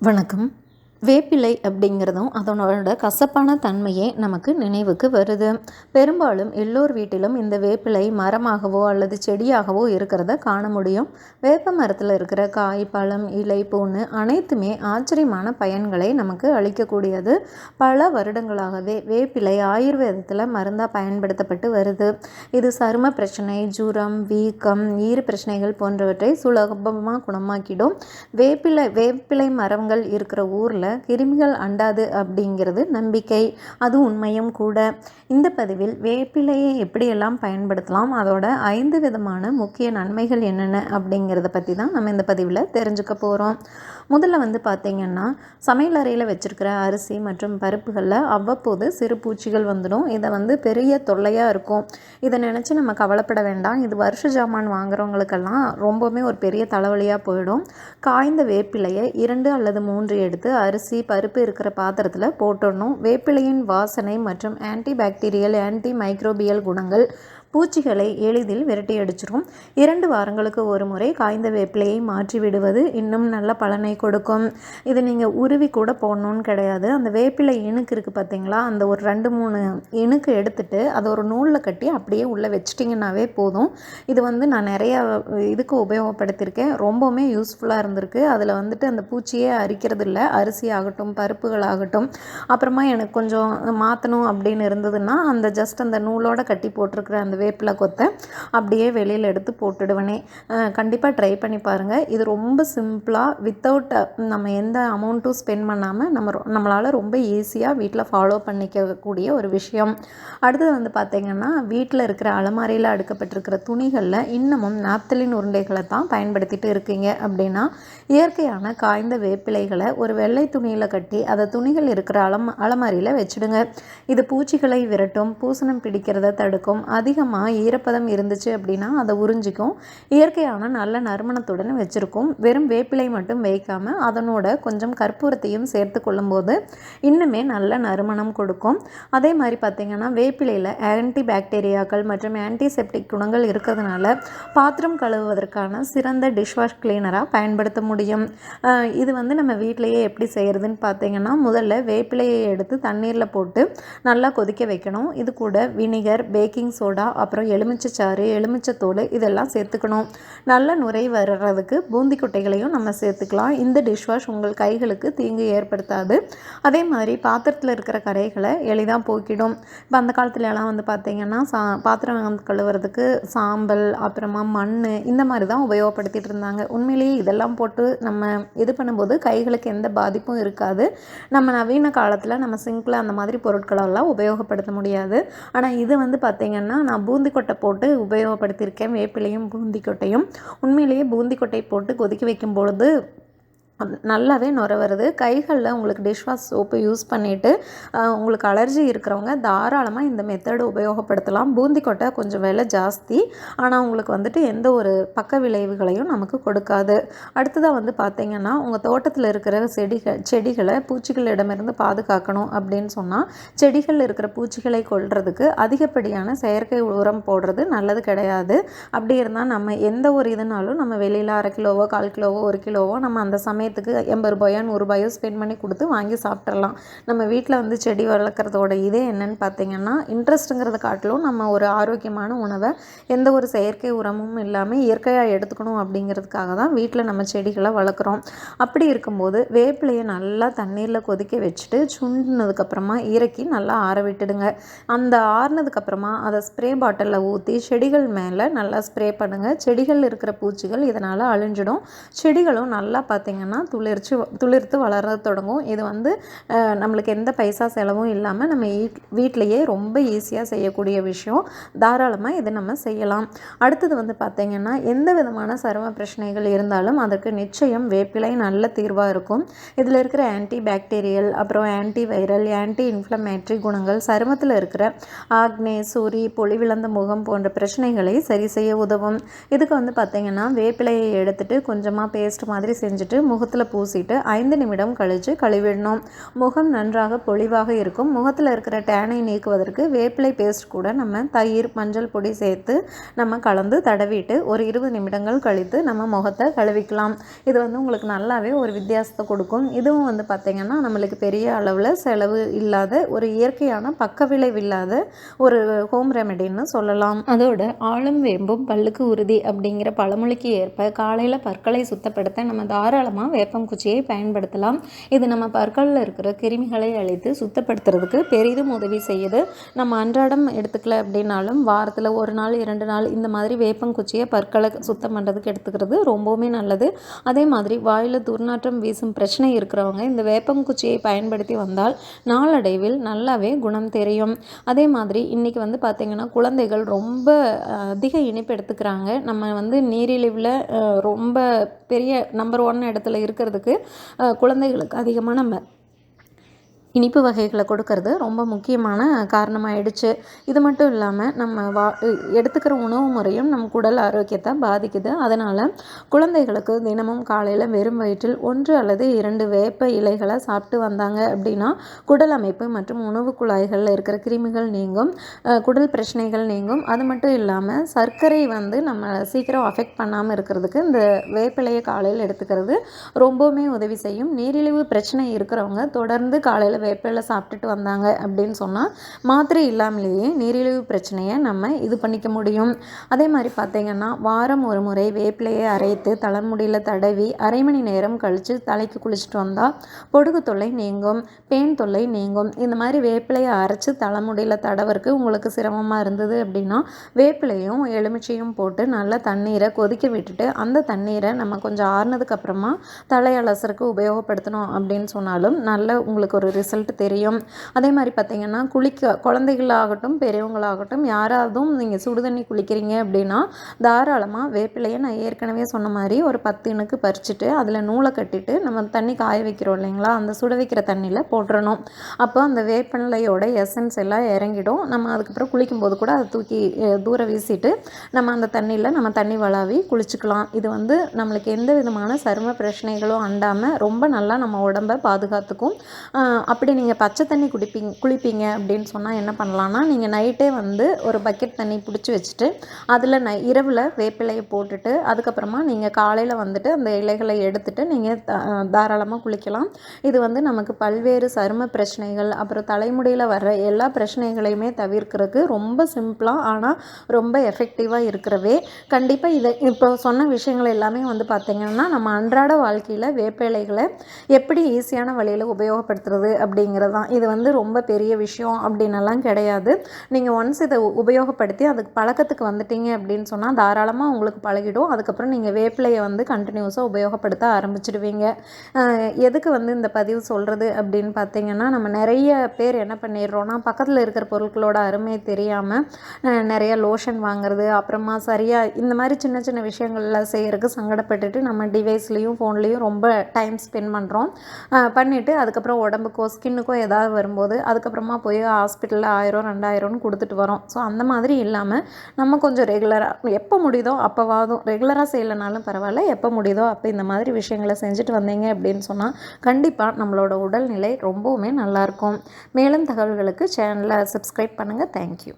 வணக்கம். வேப்பிலை அப்படிங்கிறதும் அதனோட கசப்பான தன்மையே நமக்கு நினைவுக்கு வருது. பெரும்பாலும் எல்லோர் வீட்டிலும் இந்த வேப்பிலை மரமாகவோ அல்லது செடியாகவோ இருக்கிறத காண முடியும். வேப்ப மரத்தில் இருக்கிற காய் பழம் இலை பூன்னு அனைத்துமே ஆச்சரியமான பயன்களை நமக்கு அளிக்கக்கூடியது. பல வருடங்களாகவே வேப்பிலை ஆயுர்வேதத்தில் மருந்தாக பயன்படுத்தப்பட்டு வருது. இது சரும பிரச்சனை ஜுரம் வீக்கம் ஈறு பிரச்சனைகள் போன்றவற்றை சுலபமாக குணமாக்கிடும். வேப்பிலை வேப்பிலை மரங்கள் இருக்கிற ஊரில் கிருமிகள் அண்டாது அப்படிங்கிறது நம்பிக்கை. அது உண்மையும் கூட. இந்த பதிவில் வேப்பிலையை எப்படியெல்லாம் பயன்படுத்தலாம்? அதோட ஐந்து விதமான முக்கிய நன்மைகள் என்னென்ன? அப்படிங்கிறத பற்றி தான் நம்ம இந்த பதிவில் தெரிஞ்சுக்க போகிறோம் முதல்ல வந்து பார்த்திங்கன்னா சமையல் அறையில் வச்சுருக்கிற அரிசி மற்றும் பருப்புகளில் அவ்வப்போது சிறு பூச்சிகள் வந்துடும். இதை வந்து பெரிய தொல்லையாக இருக்கும். இதை நினச்சி நம்ம கவலைப்பட வேண்டாம். இது வருஷ ஜாமான் வாங்குறவங்களுக்கெல்லாம் ரொம்பவுமே ஒரு பெரிய தலைவலியாக போயிடும். காய்ந்த வேப்பிலையை இரண்டு அல்லது மூன்று எடுத்து அரிசி பருப்பு இருக்கிற பாத்திரத்தில் போட்டுடணும். வேப்பிலையின் வாசனை மற்றும் ஆன்டி பாக்டீரியல் ஆன்டி மைக்ரோபியல் குணங்கள் பூச்சிகளை எளிதில் விரட்டி அடிச்சிடும் இரண்டு வாரங்களுக்கு ஒரு முறை காய்ந்த வேப்பிலையை மாற்றி விடுவது இன்னும் நல்ல பலனை கொடுக்கும். இது நீங்கள் உருவி கூட போடணும்னு கிடையாது. அந்த வேப்பிலை இணுக்கு இருக்குது பார்த்தீங்களா அந்த ஒரு ரெண்டு மூணு இணுக்கு எடுத்துட்டு அதை ஒரு நூலில் கட்டி அப்படியே உள்ளே வச்சிட்டிங்கன்னாவே போதும். இது வந்து நான் நிறையா இதுக்கு உபயோகப்படுத்தியிருக்கேன். ரொம்பவுமே யூஸ்ஃபுல்லாக இருந்திருக்கு. அதில் வந்துட்டு அந்த பூச்சியே அரிக்கிறது இல்லை அரிசி ஆகட்டும் பருப்புகள் ஆகட்டும். அப்புறமா எனக்கு கொஞ்சம் மாற்றணும் அப்படின்னு இருந்ததுன்னா அந்த ஜஸ்ட் அந்த நூலோட கட்டி போட்டிருக்கிற அந்த வேப்பிலை கொத்தை அப்படியே வெளியில் எடுத்து போட்டுடுவேனே. கண்டிப்பாக ட்ரை பண்ணி பாருங்கள் இது ரொம்ப சிம்பிளாக வித்தவுட் நம்ம எந்த அமௌண்ட்டும் ஸ்பெண்ட் பண்ணாமல் நம்ம நம்மளால் ரொம்ப ஈஸியாக வீட்டில் ஃபாலோ பண்ணிக்கக்கூடிய ஒரு விஷயம். அடுத்தது வந்து பார்த்திங்கன்னா வீட்டில் இருக்கிற அலமாரியில் அடுக்கப்பட்டிருக்கிற துணிகளில் இன்னமும் நாப்தலின் உருண்டைகளை தான் பயன்படுத்திட்டு இருக்கீங்க அப்படின்னா இயற்கையான காய்ந்த வேப்பிலைகளை ஒரு வெள்ளை துணியில் கட்டி அதை துணிகள் இருக்கிற அலம் அலமாரியில் வச்சுடுங்க. இது பூச்சிகளை விரட்டும் பூசணம் பிடிக்கிறத தடுக்கும் அதிகமாக ஈரப்பதம் இருந்துச்சு அப்படின்னா அதை உறிஞ்சிக்கும். இயற்கையான நல்ல நறுமணத்துடன் வச்சுருக்கும். வெறும் வேப்பிலை மட்டும் வைக்காமல் அதனோட கொஞ்சம் கற்பூரத்தையும் சேர்த்து கொள்ளும்போது இன்னுமே நல்ல நறுமணம் கொடுக்கும். அதே மாதிரி பார்த்திங்கன்னா வேப்பிலையில் ஆன்டி பாக்டீரியாக்கள் மற்றும் ஆன்டிசெப்டிக் குணங்கள் இருக்கிறதுனால பாத்திரம் கழுவுவதற்கான சிறந்த டிஷ்வாஷ் கிளீனராக பயன்படுத்த முடியும். இது வந்து நம்ம வீட்டிலையே எப்படி செய்கிறதுன்னு பார்த்தீங்கன்னா முதல்ல வேப்பிலையை எடுத்து தண்ணீரில் போட்டு நல்லா கொதிக்க வைக்கணும். இது கூட வினிகர் பேக்கிங் சோடா அப்புறம் எலுமிச்சைச்சாறு எலுமிச்சைத்தூள் இதெல்லாம் சேர்த்துக்கணும். நல்ல நுரை வர்றதுக்கு பூந்தி குட்டைகளையும் நம்ம சேர்த்துக்கலாம். இந்த டிஷ் வாஷ் உங்கள் கைகளுக்கு தீங்கு ஏற்படுத்தாது. அதே மாதிரி பாத்திரத்தில் இருக்கிற கரைகளை எளிதாக போக்கிடும். இப்போ அந்த காலத்துலலாம் வந்து பார்த்திங்கன்னா சா பாத்திரம் கழுவுறதுக்கு சாம்பல் அப்புறமா மண் இந்த மாதிரி தான் உபயோகப்படுத்திகிட்டு இருந்தாங்க. உண்மையிலேயே இதெல்லாம் போட்டு நம்ம இது பண்ணும்போது கைகளுக்கு எந்த பாதிப்பும் இருக்காது. நம்ம நவீன காலத்தில் நம்ம சிங்கில் அந்த மாதிரி பொருட்களெல்லாம் உபயோகப்படுத்த முடியாது. ஆனால் இது வந்து பார்த்திங்கன்னா நான் பூந்தி கொட்டை போட்டு உபயோகப்படுத்தியிருக்கேன். வேப்பிலையும் பூந்தி கொட்டையும் உண்மையிலேயே பூந்தி கொட்டை போட்டு கொதிக்க வைக்கும் பொழுது நல்லாவே நுர வருது. கைகளில் உங்களுக்கு டிஷ் வாஷ் சோப்பு யூஸ் பண்ணிவிட்டு உங்களுக்கு அலர்ஜி இருக்கிறவங்க தாராளமாக இந்த மெத்தடு உபயோகப்படுத்தலாம். பூந்தி கொட்டை கொஞ்சம் விலை ஜாஸ்தி. ஆனால் உங்களுக்கு வந்துட்டு எந்த ஒரு பக்க விளைவுகளையும் நமக்கு கொடுக்காது. அடுத்ததாக வந்து பார்த்தீங்கன்னா உங்கள் தோட்டத்தில் இருக்கிற செடிகள் செடிகளை பூச்சிகளிடமிருந்து பாதுகாக்கணும் அப்படின்னு சொன்னால் செடிகளில் இருக்கிற பூச்சிகளை கொல்றதுக்கு அதிகப்படியான செயற்கை உரம் போடுறது நல்லது கிடையாது. அப்படி இருந்தால் நம்ம எந்த ஒரு இதுனாலும் நம்ம வெளியில் அரை கிலோவோ கால் கிலோவோ ஒரு கிலோவோ நம்ம அந்த சமயத்தில் சமயத்துக்கு எண்பது ரூபாயோ நூறுரூபாயோ ஸ்பெண்ட் பண்ணி கொடுத்து வாங்கி சாப்பிட்றலாம் நம்ம வீட்டில் வந்து செடி வளர்க்குறதோட இதே என்னன்னு பார்த்தீங்கன்னா இன்ட்ரெஸ்ட்டுங்கிறத காட்டிலும் நம்ம ஒரு ஆரோக்கியமான உணவை எந்த ஒரு செயற்கை உரமும் இல்லாமல் இயற்கையாக எடுத்துக்கணும் அப்படிங்கிறதுக்காக தான் வீட்டில் நம்ம செடிகளை வளர்க்குறோம். அப்படி இருக்கும்போது வேப்பிலையை நல்லா தண்ணீரில் கொதிக்க வச்சுட்டு சுண்டினதுக்கப்புறமா இறக்கி நல்லா ஆற விட்டுடுங்க. அந்த ஆறுனதுக்கப்புறமா அதை ஸ்ப்ரே பாட்டிலில் ஊற்றி செடிகள் மேலே நல்லா ஸ்ப்ரே பண்ணுங்கள் செடிகள் இருக்கிற பூச்சிகள் இதனால் அழிஞ்சிடும். செடிகளும் நல்லா பார்த்திங்கன்னா துளிர்ச்சி துளிர்த்து வளர தொடங்கும். இது வந்து நம்மளுக்கு எந்த பைசா செலவும் இல்லாமல் நம்ம வீட்டிலையே ரொம்ப ஈஸியாக செய்யக்கூடிய விஷயம். தாராளமாக இதை நம்ம செய்யலாம். அடுத்தது வந்து பார்த்திங்கன்னா எந்த விதமான சரும பிரச்சனைகள் இருந்தாலும் அதற்கு நிச்சயம் வேப்பிலை நல்ல தீர்வாக இருக்கும். இதில் இருக்கிற ஆன்டி பாக்டீரியல் அப்புறம் ஆன்டி வைரல் ஆன்டி இன்ஃப்ளமேட்ரி குணங்கள் சருமத்தில் இருக்கிற ஆக்னே சூரி பொலிவிழந்த முகம் போன்ற பிரச்சனைகளை சரி செய்ய உதவும். இதுக்கு வந்து பார்த்திங்கன்னா வேப்பிலையை எடுத்துகிட்டு கொஞ்சமாக பேஸ்ட் மாதிரி செஞ்சுட்டு முக முகத்தில் பூசிட்டு ஐந்து நிமிடம் கழித்து கழுவிடணும். முகம் நன்றாக பொழிவாக இருக்கும். முகத்தில் இருக்கிற டேனை நீக்குவதற்கு வேப்பிலை பேஸ்ட் கூட நம்ம தயிர் மஞ்சள் பொடி சேர்த்து நம்ம கலந்து தடவிட்டு ஒரு இருபது நிமிடங்கள் கழித்து நம்ம முகத்தை கழுவிக்கலாம். இது வந்து உங்களுக்கு நல்லாவே ஒரு வித்தியாசத்தை கொடுக்கும். இதுவும் வந்து பார்த்திங்கன்னா நம்மளுக்கு பெரிய அளவில் செலவு இல்லாத ஒரு இயற்கையான பக்க விளைவு இல்லாத ஒரு ஹோம் ரெமெடின்னு சொல்லலாம். அதோட ஆளும் வேம்பும் பல்லுக்கு உறுதி அப்படிங்கிற பழமொழிக்கு ஏற்ப காலையில் பற்களை சுத்தப்படுத்த நம்ம தாராளமாக வேப்பங்குச்சியை பயன்படுத்தலாம். இது நம்ம பற்களில் இருக்கிற கிருமிகளை அழித்து சுத்தப்படுத்துறதுக்கு பெரிதும் உதவி செய்யுது. நம்ம அன்றாடம் எடுத்துக்கல அப்படின்னாலும் வாரத்தில் ஒரு நாள் இரண்டு நாள் இந்த மாதிரி வேப்பங்குச்சியை பற்களை சுத்தம் பண்ணுறதுக்கு எடுத்துக்கிறது ரொம்பவுமே நல்லது. அதே மாதிரி வாயில் துர்நாற்றம் வீசும் பிரச்சனை இருக்கிறவங்க இந்த வேப்பங்குச்சியை பயன்படுத்தி வந்தால் நாளடைவில் நல்லாவே குணம் தெரியும். அதே மாதிரி இன்றைக்கி வந்து பார்த்திங்கன்னா குழந்தைகள் ரொம்ப அதிக இனிப்பு எடுத்துக்கிறாங்க. நம்ம வந்து நீரிழிவில் ரொம்ப பெரிய நம்பர் ஒன் இடத்துல இருக்கிறதுக்கு குழந்தைகளுக்கு அதிகமாக நம்ம இனிப்பு வகைகளை கொடுக்கறது ரொம்ப முக்கியமான காரணமாகிடுச்சு இது மட்டும் இல்லாமல் நம்ம வா எடுத்துக்கிற உணவு முறையும் நம் குடல் ஆரோக்கியத்தை பாதிக்குது. அதனால் குழந்தைகளுக்கு தினமும் காலையில் வெறும் வயிற்றில் ஒன்று அல்லது இரண்டு வேப்ப இலைகளை சாப்பிட்டு வந்தாங்க அப்படின்னா குடல் அமைப்பு மற்றும் உணவு குழாய்களில் இருக்கிற கிருமிகள் நீங்கும் குடல் பிரச்சனைகள் நீங்கும். அது மட்டும் இல்லாமல் சர்க்கரை வந்து நம்ம சீக்கிரம் அஃபெக்ட் பண்ணாமல் இருக்கிறதுக்கு இந்த வேப்பிலையை காலையில் எடுத்துக்கிறது ரொம்பவுமே உதவி செய்யும். நீரிழிவு பிரச்சனை இருக்கிறவங்க தொடர்ந்து காலையில் வேப்பிலை சாப்பிட்டுட்டு வந்தாங்க அப்படின்னு சொன்னால் மாத்திரை இல்லாமலேயே நீரிழிவு பிரச்சனையை நம்ம இது பண்ணிக்க முடியும். அதே மாதிரி பார்த்திங்கன்னா வாரம் ஒரு முறை வேப்பிலையை அரைத்து தலைமுடியில் தடவி அரை மணி நேரம் கழித்து தலைக்கு குளிச்சுட்டு வந்தால் பொடுகு தொல்லை நீங்கும் பேன் தொல்லை நீங்கும். இந்த மாதிரி வேப்பிலையை அரைச்சி தலைமுடியில் தடவருக்கு உங்களுக்கு சிரமமாக இருந்தது அப்படின்னா வேப்பிலையும் எலுமிச்சையும் போட்டு நல்லா தண்ணீரை கொதிக்க விட்டுட்டு அந்த தண்ணீரை நம்ம கொஞ்சம் ஆறுனதுக்கப்புறமா தலையலசருக்கு உபயோகப்படுத்தணும் அப்படின்னு சொன்னாலும் நல்ல உங்களுக்கு ஒரு ரிசல்ட் ரிசல்ட் தெரியும். அதே மாதிரி பார்த்திங்கன்னா குளிக்க குழந்தைகளாகட்டும் பெரியவங்களாகட்டும் யாராவதும் நீங்கள் சுடுதண்ணி குளிக்கிறீங்க அப்படின்னா தாராளமாக வேப்பிலையை நான் ஏற்கனவே சொன்ன மாதிரி ஒரு பத்து இணுக்கு பறிச்சுட்டு அதில் நூலை கட்டிட்டு நம்ம தண்ணி காய வைக்கிறோம் இல்லைங்களா? அந்த சுட வைக்கிற தண்ணியில் போட்டுறணும். அப்போ அந்த வேப்பிலையோட எசன்ஸ் எல்லாம் இறங்கிடும். நம்ம அதுக்கப்புறம் குளிக்கும்போது கூட அதை தூக்கி தூர வீசிட்டு நம்ம அந்த தண்ணியில் நம்ம தண்ணி வளாவி குளிச்சுக்கலாம். இது வந்து நம்மளுக்கு எந்த விதமான சரும பிரச்சனைகளும் அண்டாமல் ரொம்ப நல்லா நம்ம உடம்பை பாதுகாத்துக்கும். அப்போ அப்படி நீங்கள் பச்சை தண்ணி குடிப்பீங்க குளிப்பீங்க அப்படின்னு சொன்னால் என்ன பண்ணலான்னா நீங்கள் நைட்டே வந்து ஒரு பக்கெட் தண்ணி பிடிச்சி வச்சுட்டு அதில் நை இரவில் வேப்பிலையை போட்டுட்டு அதுக்கப்புறமா நீங்கள் காலையில் வந்துட்டு அந்த இலைகளை எடுத்துட்டு நீங்கள் தாராளமாக குளிக்கலாம். இது வந்து நமக்கு பல்வேறு சரும பிரச்சனைகள் அப்புறம் தலைமுடியில் வர்ற எல்லா பிரச்சனைகளையுமே தவிர்க்கிறதுக்கு ரொம்ப சிம்பிளாக ஆனால் ரொம்ப எஃபெக்டிவாக இருக்கிறவே. கண்டிப்பாக இதை இப்போ சொன்ன விஷயங்கள் எல்லாமே வந்து பார்த்திங்கன்னா நம்ம அன்றாட வாழ்க்கையில் வேப்பிலைகளை எப்படி ஈஸியான வழியில் உபயோகப்படுத்துறது அப்படி அப்படிங்கிறது தான் இது வந்து ரொம்ப பெரிய விஷயம் அப்படின்னலாம் கிடையாது. நீங்கள் ஒன்ஸ் இதை உபயோகப்படுத்தி அதுக்கு பழக்கத்துக்கு வந்துட்டீங்க அப்படின்னு சொன்னால் தாராளமாக உங்களுக்கு பழகிடும். அதுக்கப்புறம் நீங்கள் வேப்பிலையை வந்து கண்டினியூஸாக உபயோகப்படுத்த ஆரம்பிச்சிடுவீங்க. எதுக்கு வந்து இந்த பதிவு சொல்கிறது அப்படின்னு பார்த்தீங்கன்னா நம்ம நிறைய பேர் என்ன பண்ணிடுறோன்னா பக்கத்தில் இருக்கிற பொருட்களோட அருமை தெரியாமல் நிறைய லோஷன் வாங்குறது அப்புறமா சரியாக இந்த மாதிரி சின்ன சின்ன விஷயங்களில் செய்கிறதுக்கு சங்கடப்பட்டுட்டு நம்ம டிவைஸ்லேயும் ஃபோன்லேயும் ரொம்ப டைம் ஸ்பெண்ட் பண்ணுறோம் பண்ணிவிட்டு அதுக்கப்புறம் உடம்புக்கோ ஸ்கின்னுக்கும் ஏதாவது வரும்போது அதுக்கப்புறமா போய் ஹாஸ்பிட்டலில் ஆயிரம் ரெண்டாயிரம்னு கொடுத்துட்டு வரோம். ஸோ அந்த மாதிரி இல்லாமல் நம்ம கொஞ்சம் ரெகுலராக எப்போ முடியுதோ அப்போவாதும் ரெகுலராக செய்யலைனாலும் பரவாயில்ல. எப்போ முடியுதோ அப்போ இந்த மாதிரி விஷயங்களை செஞ்சுட்டு வந்தீங்க அப்படின்னு சொன்னால் கண்டிப்பாக நம்மளோட உடல்நிலை ரொம்பவுமே நல்லாயிருக்கும் மேலும் தகவல்களுக்கு சேனலை சப்ஸ்கிரைப் பண்ணுங்கள் தேங்க்யூ